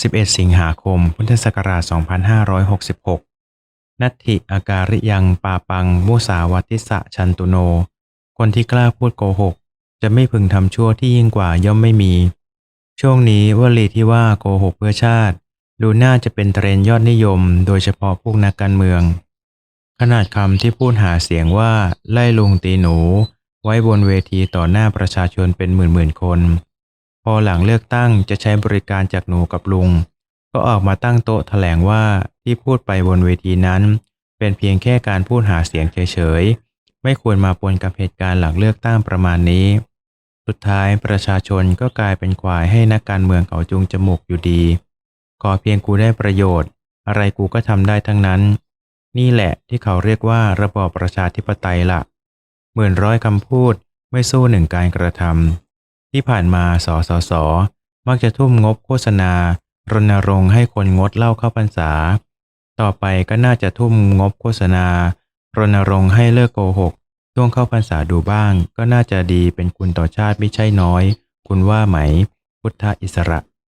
11 สิงหาคม พุทธศักราช 2566 นัตถิอาการิยังปาปัง มุสาวัติสะชันตุโน คนที่กล้าพูดโกหก จะไม่พึงทำชั่วที่ยิ่งกว่าย่อมไม่มี ช่วงนี้วลีที่ว่าโกหกเพื่อชาติ ดูน่าจะเป็นเทรนยอดนิยม โดยเฉพาะพวกนักการเมือง ขนาดคำที่พูดหาเสียงว่าไล่ลุงตีหนู ไว้บนเวทีต่อหน้าประชาชนเป็นหมื่นๆคน อหลังเลือกตั้งจะใช้บริการจากหนูกับลุง ก็ออกมาตั้งโต๊ะแถลงว่าที่พูดไปบนเวทีนั้น เป็นเพียงแค่การพูดหาเสียงเฉยๆ ไม่ควรมาปนกับเหตุการณ์หลังเลือกตั้งประมาณนี้ สุดท้ายประชาชนก็กลายเป็นควายให้นักการเมืองเขาจุงจมูกอยู่ดี ขอเพียงกูได้ประโยชน์ อะไรกูก็ทำได้ทั้งนั้น นี่แหละที่เขาเรียกว่าระบอบประชาธิปไตยละหมื่นร้อยคำพูดไม่สู้หนึ่งการกระทำ ที่ผ่านมาสสส มักจะทุ่มงบโฆษณา รณรงค์ให้คนงดเหล้าเข้าพรรษา ต่อไปก็น่าจะทุ่มงบโฆษณา รณรงค์ให้เลิกโกหก ช่วงเข้าพรรษาดูบ้าง ก็น่าจะดีเป็นคุณต่อชาติไม่ใช่น้อย คุณว่าไหม พุทธอิสระ